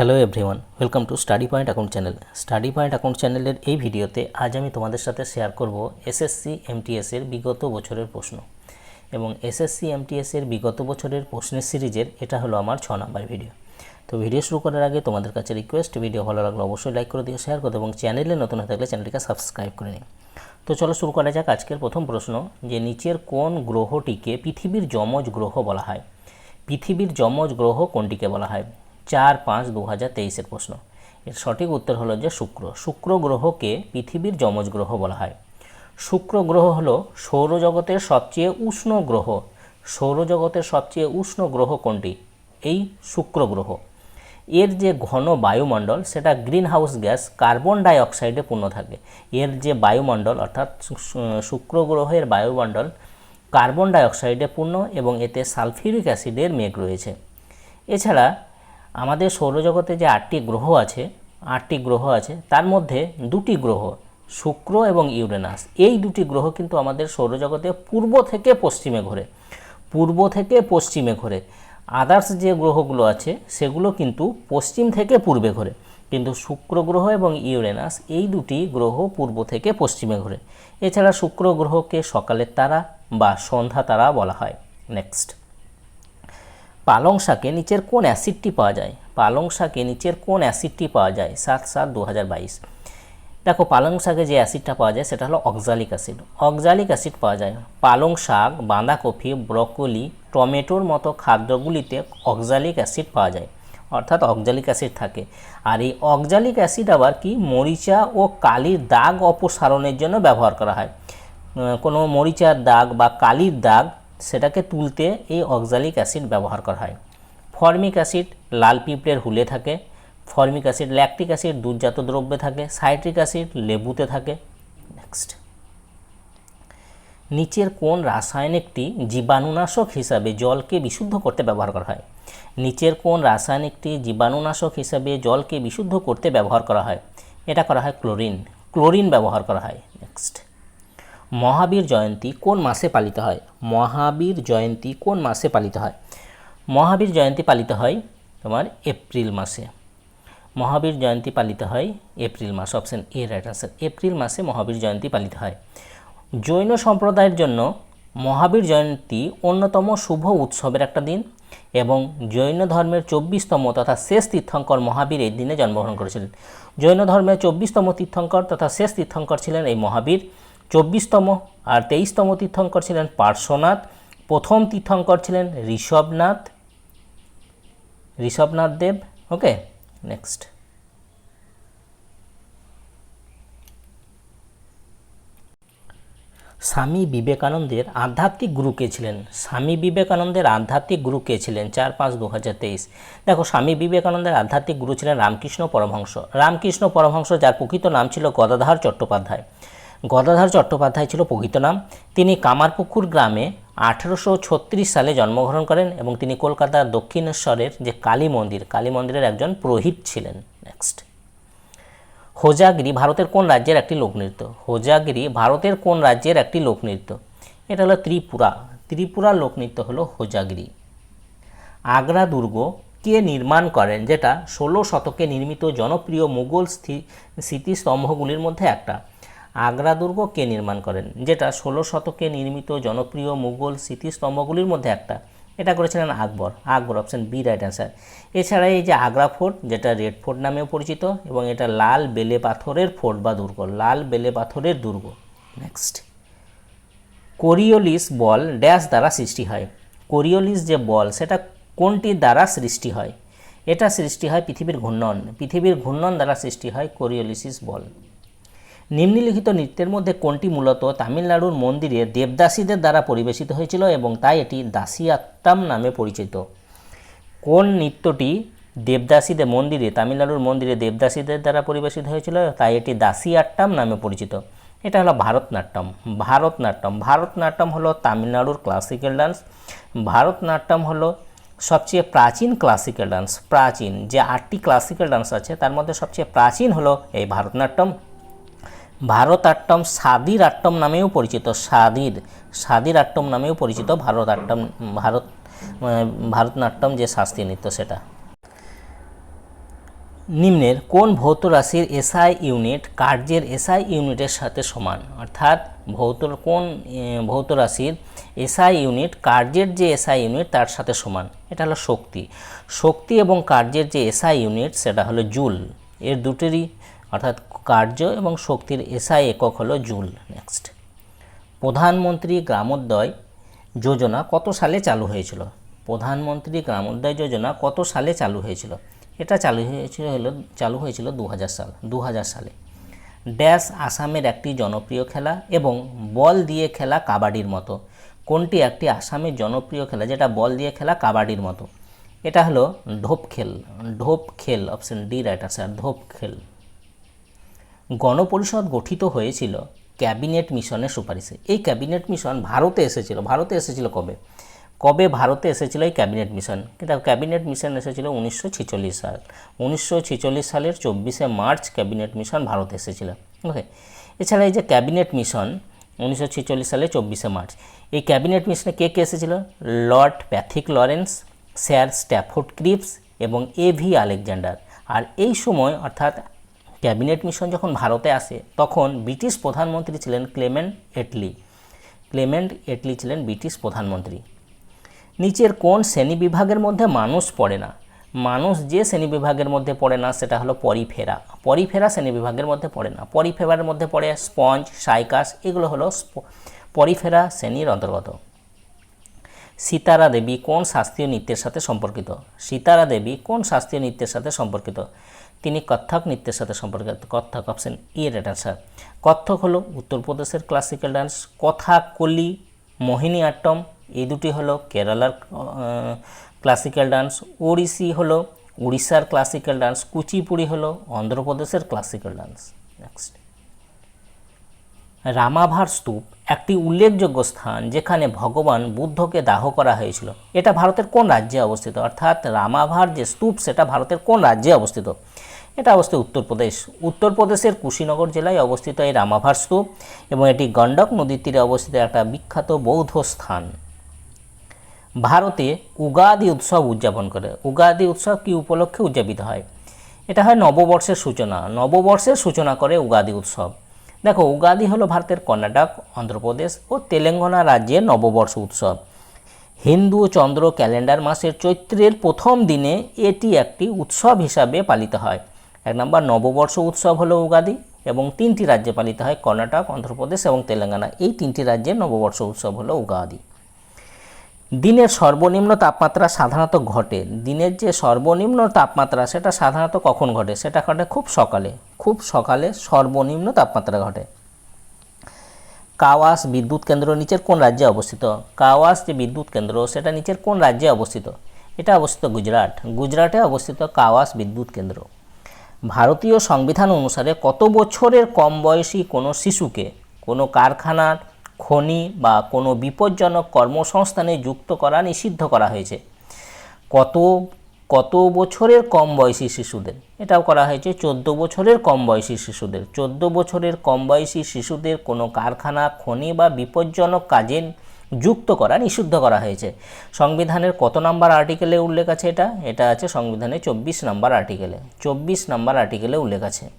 Hello everyone welcome to study point account channel study point account চ্যানেলের এই ভিডিওতে আজ আমি তোমাদের সাথে শেয়ার করব এসএসসি এমটিএস এর বিগত বছরের প্রশ্ন। এবং এসএসসি এমটিএস এর বিগত বছরের প্রশ্নের সিরিজের এটা হলো আমার ছ নাম্বার ভিডিও। তো ভিডিও শুরু করার আগে তোমাদের কাছে রিকোয়েস্ট ভিডিও ভালো লাগলে অবশ্যই লাইক করে দিও শেয়ার করে এবং চ্যানেলে নতুন হয়ে থাকলে চ্যানেলটিকে সাবস্ক্রাইব করে নিও। তো চলো শুরু করা যাক আজকের প্রথম প্রশ্ন, যে নিচের কোন গ্রহটিকে পৃথিবীর যমজ গ্রহ বলা হয়? পৃথিবীর যমজ গ্রহ কোনটিকে বলা হয়? চার পাঁচ দু হাজার তেইশের প্রশ্ন। এর সঠিক উত্তর হলো যে শুক্র। শুক্র গ্রহকে পৃথিবীর যমজ গ্রহ বলা হয়। শুক্র গ্রহ হলো সৌরজগতের সবচেয়ে উষ্ণ গ্রহ। সৌরজগতের সবচেয়ে উষ্ণ গ্রহ কোনটি? এই শুক্র গ্রহ। এর যে ঘন বায়ুমণ্ডল, সেটা গ্রিন হাউস গ্যাস কার্বন ডাই অক্সাইডে পূর্ণ থাকে। এর যে বায়ুমণ্ডল, অর্থাৎ শুক্র গ্রহের বায়ুমণ্ডল কার্বন ডাই অক্সাইডে পূর্ণ এবং এতে সালফিউরিক অ্যাসিডের মেঘ রয়েছে। এছাড়া আমাদের সৌরজগতে যে আটটি গ্রহ আছে, আটটি গ্রহ আছে, তার মধ্যে দুটি গ্রহ, শুক্র এবং ইউরেনাস। এই দুটি গ্রহ কিন্তু আমাদের সৌরজগতে পূর্ব থেকে পশ্চিমে ঘোরে। পূর্ব থেকে পশ্চিমে ঘোরে। আদার্স যে গ্রহগুলো আছে, সেগুলো কিন্তু পশ্চিম থেকে পূর্বে ঘোরে। কিন্তু শুক্র গ্রহ এবং ইউরেনাস, এই দুটি গ্রহ পূর্ব থেকে পশ্চিমে ঘোরে। এছাড়া শুক্র গ্রহকে সকালের তারা বা সন্ধ্যা তারা বলা হয়। নেক্সট পালং শাকে নিচের কোন অ্যাসিডটি পাওয়া যায়? পালং শাকে নিচের কোন অ্যাসিডটি পাওয়া যায়? সাত সাত দু দেখো, পালং শাকে যে অ্যাসিডটা পাওয়া যায়, সেটা হলো অক্সালিক অ্যাসিড। অক্সালিক অ্যাসিড পাওয়া যায়। পালং শাক, বাঁধাকপি, ব্রকোলি, টমেটোর মতো খাদ্যগুলিতে অক্সালিক অ্যাসিড পাওয়া যায়। অর্থাৎ অক্সালিক অ্যাসিড থাকে। আর এই অক্সালিক অ্যাসিড আবার কি? মরিচা ও কালির দাগ অপসারণের জন্য ব্যবহার করা হয়। কোনো মরিচার দাগ বা কালির দাগ সেটাকে তুলতে এই অক্সালিক অ্যাসিড ব্যবহার করা হয়। ফর্মিক অ্যাসিড লাল পিঁপড়ের হুলে থাকে, ফর্মিক অ্যাসিড ল্যাকটিক অ্যাসিড দুধজাত দ্রব্যে থাকে, সাইট্রিক অ্যাসিড লেবুতে থাকে। নেক্সট নিচের কোন রাসায়নিকটি জীবাণুনাশক হিসাবে জলকে বিশুদ্ধ করতে ব্যবহার করা হয়। নিচের কোন রাসায়নিকটি জীবাণুনাশক হিসাবে জলকে বিশুদ্ধ করতে ব্যবহার করা হয়। এটা করা হয় ক্লোরিন। ক্লোরিন ব্যবহার করা হয়। নেক্সট মহাবীর জয়ন্তী কোন মাসে পালিত হয়? মহাবীর জয়ন্তী কোন মাসে পালিত হয়? মহাবীর জয়ন্তী পালিত হয় তোমার এপ্রিল মাসে। মহাবীর জয়ন্তী পালিত হয় April mass option A right answer April মাসে মহাবীর জয়ন্তী পালিত হয়। জৈন সম্প্রদায়ের জন্য মহাবীর জয়ন্তী অন্যতম শুভ উৎসবের একটা দিন এবং জৈন ধর্মের চব্বিশতম তথা শেষ তীর্থঙ্কর মহাবীর এই দিনে জন্মগ্রহণ করেছিলেন। জৈন ধর্মের চব্বিশতম তীর্থঙ্কর তথা শেষ তীর্থঙ্কর ছিলেন এই মহাবীর। চব্বিশতম আর তেইশতম তীর্থঙ্কর ছিলেন পার্শ্বনাথ। প্রথম তীর্থঙ্কর ছিলেন ঋষভনাথ। ঋষভনাথ দেব ওকে নেক্সট স্বামী বিবেকানন্দের আধ্যাত্মিক গুরু কে ছিলেন? স্বামী বিবেকানন্দের আধ্যাত্মিক গুরু কে ছিলেন? চার পাঁচ দু দেখো, স্বামী বিবেকানন্দের আধ্যাত্মিক গুরু ছিলেন রামকৃষ্ণ পরমহংস। রামকৃষ্ণ পরমহংস, যার প্রকৃত নাম ছিল গদাধর চট্টোপাধ্যায়। গদাধর চট্টোপাধ্যায় ছিল প্রকৃত নাম। তিনি কামারপুকুর গ্রামে আঠেরোশো ছত্রিশ সালে জন্মগ্রহণ করেন এবং তিনি কলকাতার দক্ষিণেশ্বরের যে কালী মন্দির, কালী মন্দিরের একজন পুরোহিত ছিলেন। নেক্সট হোজাগিরি ভারতের কোন রাজ্যের একটি লোকনৃত্য? হোজাগিরি ভারতের কোন রাজ্যের একটি লোকনৃত্য? এটা হলো ত্রিপুরা। ত্রিপুরার লোকনৃত্য হলো হোজাগিরি। আগ্রা দুর্গ কে নির্মাণ করেন? যেটা ষোলো শতকে নির্মিত জনপ্রিয় মুঘল স্থি- স্মৃতিস্তম্ভগুলির মধ্যে একটা। আগ্রা দুর্গ কে নির্মাণ করেন, যেটা ষোলো শতকে নির্মিত জনপ্রিয় মুঘল স্মৃতিস্তম্ভগুলির মধ্যে একটা। এটা করেছিলেন Akbar. Akbar option B right answer এছাড়া এই যে আগ্রা ফোর্ট, যেটা রেড ফোর্ট নামেও পরিচিত, এবং এটা লাল বেলে পাথরের ফোর্ট বা দুর্গ, লাল বেলে পাথরের দুর্গ। নেক্সট কোরিওলিস বল ড্যাশ দ্বারা সৃষ্টি হয়। কোরিওলিস যে বল, সেটা কোনটির দ্বারা সৃষ্টি হয়? এটা সৃষ্টি হয় পৃথিবীর ঘূর্ণন। পৃথিবীর ঘূর্ণন দ্বারা সৃষ্টি হয় কোরিওলিসিস বল। নিম্নলিখিত নৃত্যের মধ্যে কোনটি মূলত? তামিলনাড়ুর মন্দিরে দেবদাসীদের দ্বারা পরিবেশিত হয়েছিল এবং তাই এটি দাসিয়াত্তাম নামে পরিচিত। কোন নৃত্যটি দেবদাসীদের মন্দিরে, তামিলনাড়ুর মন্দিরে দেবদাসীদের দ্বারা পরিবেশিত হয়েছিল? তাই এটি দাসিয়াট্টাম নামে পরিচিত। এটা হলো ভারতনাট্যম। ভারতনাট্যম। ভারতনাট্যম হলো তামিলনাড়ুর ক্লাসিক্যাল ডান্স ভারতনাট্যম হলো সবচেয়ে প্রাচীন ক্লাসিক্যাল ডান্স প্রাচীন। যে আটটি ক্লাসিক্যাল ডান্স আছে, তার মধ্যে সবচেয়ে প্রাচীন হলো এই ভারতনাট্যম। ভারতাট্যম সাদির আট্টম নামেও পরিচিত সাদির সাদির আট্টম নামেও পরিচিত ভারতাট্যম ভারত ভারতনাট্যম যে শাস্ত্রীয় নৃত্য সেটা। নিম্নের, কোন ভৌত রাশির এসআই ইউনিট কার্যের এসআই ইউনিটের সাথে সমান? অর্থাৎ ভৌত, কোন ভৌত রাশির এসআই ইউনিট কার্যের যে এসআই ইউনিট তার সাথে সমান? এটা হলো শক্তি। শক্তি এবং কার্যের যে এসআই ইউনিট সেটা হলো জুল। এর দুটোরই, অর্থাৎ কার্য এবং শক্তির এসআই একক হলো জুল। নেক্সট প্রধানমন্ত্রী গ্রামোদয় যোজনা কত সালে চালু হয়েছিল? প্রধানমন্ত্রী গ্রামোদয় যোজনা কত সালে চালু হয়েছিল? এটা চালু হয়েছিল হলো, চালু হয়েছিল দু হাজার সাল দু হাজার সালে। ড্যাশ আসামের একটি জনপ্রিয় খেলা এবং বল দিয়ে খেলা কাবাডির মতো। কোনটি একটি আসামের জনপ্রিয় খেলা? যেটা বল দিয়ে খেলা কাবাডির মতো। এটা হলো Dhop Khel Dhop Khel option D right answer Dhop Khel. গণপরিষদ গঠিত হয়েছিল ক্যাবিনেট মিশনের সুপারিশে। এই ক্যাবিনেট মিশন ভারতে এসেছিল। ভারতে এসেছিল কবে? কবে ভারতে এসেছিল এই ক্যাবিনেট মিশন? কিন্তু ক্যাবিনেট মিশন এসেছিল উনিশশো ছেচল্লিশ সাল। উনিশশো ছেচল্লিশ সালের চব্বিশে মার্চ ক্যাবিনেট মিশন ভারতে এসেছিল। ওকে? এছাড়া এই যে ক্যাবিনেট মিশন, উনিশশো ছেচল্লিশ সালে চব্বিশে মার্চ, এই ক্যাবিনেট মিশনে কে কে এসেছিল? Lord Pethick Lawrence, sir Stafford Cripps এবং এ ভি আলেকজান্ডার। আর এই সময়, অর্থাৎ ক্যাবিনেট মিশন যখন ভারতে আসে, তখন ব্রিটিশ প্রধানমন্ত্রী ছিলেন ক্লেমেন্ট এটলি। ক্লেমেন্ট এটলি ছিলেন ব্রিটিশ প্রধানমন্ত্রী। নিচের কোন শ্রেণি বিভাগের মধ্যে মানুষ পড়ে না? মানুষ যে শ্রেণি বিভাগের মধ্যে পড়ে না, সেটা হলো পরিফেরা। পরিফেরা শ্রেণি বিভাগের মধ্যে পড়ে না। পরিফেরার মধ্যে পড়ে স্পঞ্জ, সাইকাস, এগুলো হলো পরিফেরা শ্রেণির অন্তর্গত। সীতারা দেবী কোন শাস্ত্রীয় নৃত্যের সাথে সম্পর্কিত? সীতারা দেবী কোন শাস্ত্রীয় নৃত্যের সাথে সম্পর্কিত? তিনি কত্থক নৃত্যের সাথে সম্পর্কিত কত্থক অপশন ই এর আনসার কত্থক হলো উত্তরপ্রদেশের ক্লাসিক্যাল ডান্স কথাকলি মোহিনী আট্টম, এই দুটি হলো কেরালার ক্লাসিক্যাল ডান্স ওড়িশি হলো উড়িষ্যার ক্লাসিক্যাল ডান্স কুচিপুড়ি হলো অন্ধ্রপ্রদেশের ক্লাসিক্যাল ডান্স নেক্সট রামাভার স্তূপ একটি উল্লেখযোগ্য স্থান যেখানে ভগবান বুদ্ধকে দাহ করা হয়েছিল। এটা ভারতের কোন রাজ্যে অবস্থিত? অর্থাৎ রামাভার যে স্তূপ, সেটা ভারতের কোন রাজ্যে অবস্থিত? এটা অবস্থিত উত্তরপ্রদেশ। উত্তরপ্রদেশের কুশীনগর জেলায় অবস্থিত এই রামাভার স্তূপ এবং এটি গণ্ডক নদীর তীরে অবস্থিত একটা বিখ্যাত বৌদ্ধ স্থান। ভারতে উগাদি উৎসব উদযাপন করে। উগাদি উৎসব কি উপলক্ষে উদযাপিত হয়? এটা হয় নববর্ষের সূচনা। নববর্ষের সূচনা করে উগাদি উৎসব। দেখো, উগাদি হলো ভারতের কর্ণাটক, অন্ধ্রপ্রদেশ ও তেলেঙ্গানা রাজ্যের নববর্ষ উৎসব। হিন্দু চন্দ্র ক্যালেন্ডার মাসের চৈত্রের প্রথম দিনে এটি একটি উৎসব হিসাবে পালিত হয়। এক নম্বর, নববর্ষ উৎসব হলো উগাদি এবং তিনটি রাজ্যে পালিত হয়, কর্ণাটক, অন্ধ্রপ্রদেশ এবং তেলেঙ্গানা। এই তিনটি রাজ্যের নববর্ষ উৎসব হলো উগাদি। দিনের সর্বনিম্ন তাপমাত্রা সাধারণত ঘটে। দিনের যে সর্বনিম্ন তাপমাত্রা, সেটা সাধারণত কখন ঘটে? সেটা ঘটে খুব সকালে। খুব সকালে সর্বনিম্ন তাপমাত্রা ঘটে। কাওয়াস বিদ্যুৎ কেন্দ্র নিচের কোন রাজ্যে অবস্থিত? কাওয়াস যে বিদ্যুৎ কেন্দ্র, সেটা নিচের কোন রাজ্যে অবস্থিত? এটা অবস্থিত গুজরাট। গুজরাটে অবস্থিত কাওয়াস বিদ্যুৎ কেন্দ্র। ভারতীয় সংবিধান অনুসারে কত বছরের কম বয়সী কোনো শিশুকে, কোনো কারখানার খনি বা কোনো বিপজ্জনক কর্মসংস্থানে যুক্ত করা নিষিদ্ধ করা হয়েছে। কত কত বছরের কম বয়সী শিশুদের? এটাও করা হয়েছে চোদ্দ বছরের কম বয়সী শিশুদের। চোদ্দ বছরের কম বয়সী শিশুদের কোনো কারখানা, খনি বা বিপজ্জনক কাজে যুক্ত করা নিষিদ্ধ করা হয়েছে। সংবিধানের কত নাম্বার আর্টিকেলে উল্লেখ আছে এটা? এটা আছে সংবিধানের চব্বিশ নাম্বার আর্টিকেলে। চব্বিশ নাম্বার আর্টিকেলে উল্লেখ আছে।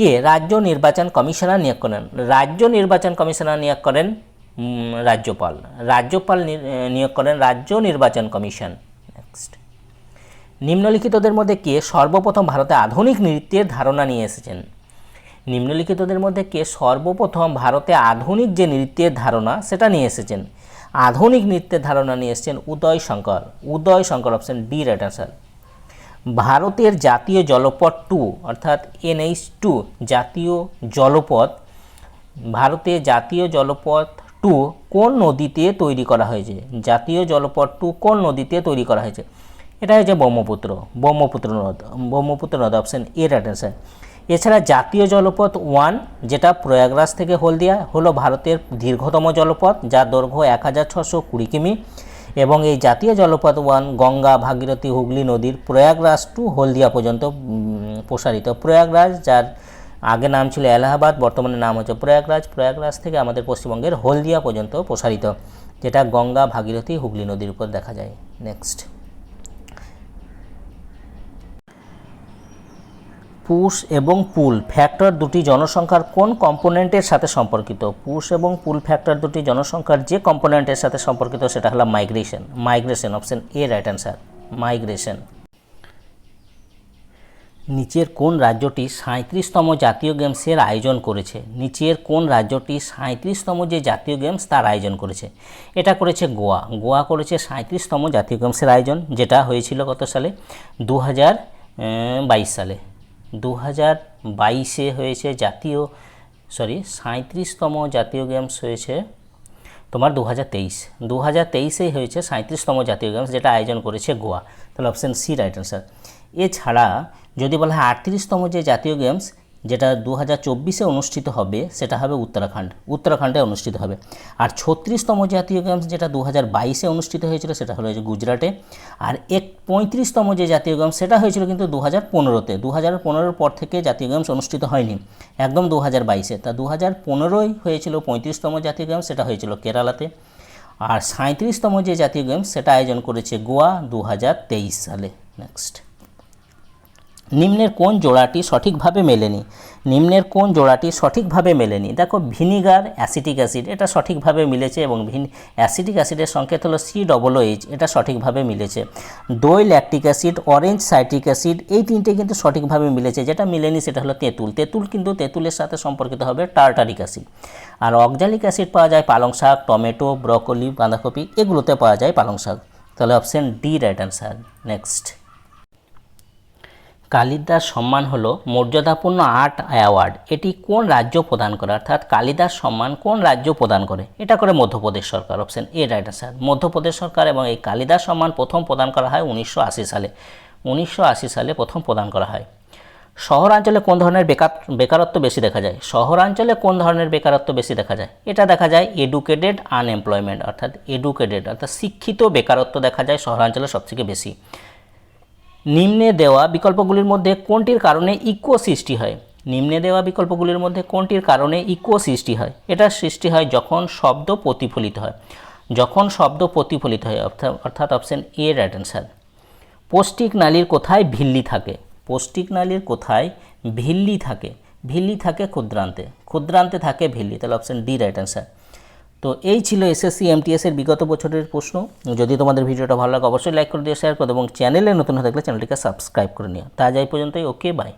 কে রাজ্য নির্বাচন কমিশনার নিয়োগ করেন? রাজ্য নির্বাচন কমিশনার নিয়োগ করেন রাজ্যপাল। রাজ্যপাল নিয়োগ করেন রাজ্য নির্বাচন কমিশন। নেক্সট নিম্নলিখিতদের মধ্যে কে সর্বপ্রথম ভারতে আধুনিক নৃত্যের ধারণা নিয়ে এসেছেন? নিম্নলিখিতদের মধ্যে কে সর্বপ্রথম ভারতে আধুনিক যে নৃত্যের ধারণা, সেটা নিয়ে এসেছেন। আধুনিক নৃত্যের ধারণা নিয়ে এসেছেন Uday Shankar. Uday Shankar option D right answer ভারতের জাতীয় জলপথ টু, অর্থাৎ এনএইচ টু, জাতীয় জলপথ, ভারতে জাতীয় জলপথ টু কোন নদীতে তৈরি করা হয়েছে? জাতীয় জলপথ টু কোন নদীতে তৈরি করা হয়েছে? এটা হচ্ছে ব্রহ্মপুত্র ব্রহ্মপুত্র নদ ব্রহ্মপুত্র নদ অপশন এ রাইট অ্যান্সার এছাড়া জাতীয় জলপথ ওয়ান যেটা প্রয়াগরাজ থেকে হলদিয়া, হলো ভারতের দীর্ঘতম জলপথ, যার দৈর্ঘ্য এক হাজার ছশো কুড়ি কিমি। এবং এই জাতীয় জলপথ ওয়ান গঙ্গা, ভাগীরথী, হুগলি নদীর প্রয়াগরাজ টু হলদিয়া পর্যন্ত প্রসারিত। প্রয়াগরাজ, যার আগে নাম ছিল এলাহাবাদ, বর্তমানে নাম হচ্ছে প্রয়াগরাজ। প্রয়াগরাজ থেকে আমাদের পশ্চিমবঙ্গের হলদিয়া পর্যন্ত প্রসারিত, যেটা গঙ্গা, ভাগীরথী, হুগলি নদীর উপর দেখা যায়। নেক্সট পুশ এবং পুল ফ্যাক্টর দুটি জনসংখ্যার কোন কম্পোনেন্টের সাথে সম্পর্কিত? পুশ এবং পুল ফ্যাক্টর দুটি জনসংখ্যার যে কম্পোনেন্টের সাথে সম্পর্কিত সেটা হলো migration. Migration option A right answer migration. নিচের কোন রাজ্যটি সাঁত্রিশতম জাতীয় গেমসের আয়োজন করেছে? নিচের কোন রাজ্যটি সাঁত্রিশতম যে জাতীয় গেমস তার আয়োজন করেছে? এটা করেছে গোয়া। গোয়া করেছে সাঁত্রিশতম জাতীয় গেমসের আয়োজন, যেটা হয়েছিল কত সালে? দু হাজার বাইশ সালে। দু হাজার বাইশে হয়েছে জাতীয় সরি সাঁত্রিশতম জাতীয় গেমস হয়েছে তোমার দু হাজার তেইশ। দু হাজার তেইশেই হয়েছে সাঁত্রিশতম জাতীয় গেমস যেটা আয়োজন করেছে গোয়া, তাহলে অপশান সি রাইট অ্যান্সার এছাড়া যদি বলা হয় আটত্রিশতম যে জাতীয় গেমস যেটা দু হাজার চব্বিশে অনুষ্ঠিত হবে, সেটা হবে উত্তরাখণ্ড। উত্তরাখণ্ডে অনুষ্ঠিত হবে। আর ছত্রিশতম জাতীয় গেমস যেটা দু হাজার বাইশে অনুষ্ঠিত হয়েছিল, সেটা হলো গুজরাটে। আর এক পঁয়ত্রিশতম যে জাতীয় গেমস, সেটা হয়েছিল কিন্তু দু হাজার পনেরোতে। দু হাজার পনেরোর পর থেকে জাতীয় গেমস অনুষ্ঠিত হয়নি। একদম দু হাজার বাইশে। তা দু হাজার পনেরোই হয়েছিল পঁয়ত্রিশতম জাতীয় গেমস, সেটা হয়েছিল কেরালাতে। আর সাঁত্রিশতম যে জাতীয় গেমস, সেটা আয়োজন করেছে গোয়া দু হাজার তেইশ সালে। নেক্সট নিম্নের কোন জোড়াটি সঠিকভাবে মেলেনি? নিম্নের কোন জোড়াটি সঠিকভাবে মেলেনি? দেখো, ভিনিগার অ্যাসিটিক অ্যাসিড, এটা সঠিকভাবে মিলেছে এবং ভিন অ্যাসিটিক অ্যাসিডের সংকেত হলো সি ডবল এইচ এটা সঠিকভাবে মিলেছে। দই lactic acid orange citric acid এই তিনটে কিন্তু সঠিকভাবে মিলেছে। যেটা মিলেনি সেটা হলো তেঁতুল। তেঁতুল কিন্তু তেঁতুলের সাথে সম্পর্কিত হবে টার্টারিক অ্যাসিড। আর অক্সালিক অ্যাসিড পাওয়া যায় পালং শাক, টমেটো, ব্রকলি, বাঁধাকপি, এগুলোতে পাওয়া যায় পালং শাক। তাহলে option D right answer next Kalidas সম্মান হলো মর্যাদাপূর্ণ আর্ট অ্যাওয়ার্ড। এটি কোন রাজ্য প্রদান করে? অর্থাৎ কালিদাস সম্মান কোন রাজ্য প্রদান করে? এটা করে মধ্যপ্রদেশ সরকার option A right answer Madhya Pradesh সরকার এবং এই কালিদাস সম্মান প্রথম প্রদান করা হয় উনিশশো আশি সালে। উনিশশো আশি সালে প্রথম প্রদান করা হয়। শহরাঞ্চলে কোন ধরনের বেকার বেকারত্ব বেশি দেখা যায়? শহরাঞ্চলে কোন ধরনের বেকারত্ব বেশি দেখা যায়? এটা দেখা যায় এডুকেটেড আনএমপ্লয়মেন্ট অর্থাৎ এডুকেটেড অর্থাৎ শিক্ষিত বেকারত্ব দেখা যায় শহরাঞ্চলে সবথেকে বেশি। নিম্নে দেওয়া বিকল্পগুলির মধ্যে কোনটির কারণে ইকো সৃষ্টি হয়? নিম্নে দেওয়া বিকল্পগুলির মধ্যে কোনটির কারণে ইকো সৃষ্টি হয়? এটা সৃষ্টি হয় যখন শব্দ প্রতিফলিত হয়। যখন শব্দ প্রতিফলিত হয়, অর্থাৎ অর্থাৎ অপশান এ রাইট অ্যান্সার পৌষ্টিক নালীর কোথায় ভিল্লি থাকে? পৌষ্টিক নালীর কোথায় ভিল্লি থাকে? ভিল্লি থাকে ক্ষুদ্রান্তে। ক্ষুদ্রান্তে থাকে ভিল্লি, তাহলে অপশান ডি রাইট অ্যান্সার তো এই ছিল এসএসসি এমটিএস এর বিগত বছরের প্রশ্ন। যদি তোমাদের ভিডিওটা ভালো লাগে, অবশ্যই লাইক করে দিয়ে শেয়ার করো এবং চ্যানেলে নতুন হয়ে থাকলে চ্যানেলটিকে সাবস্ক্রাইব করে নিও। তা যাই পর্যন্তই ওকে বাই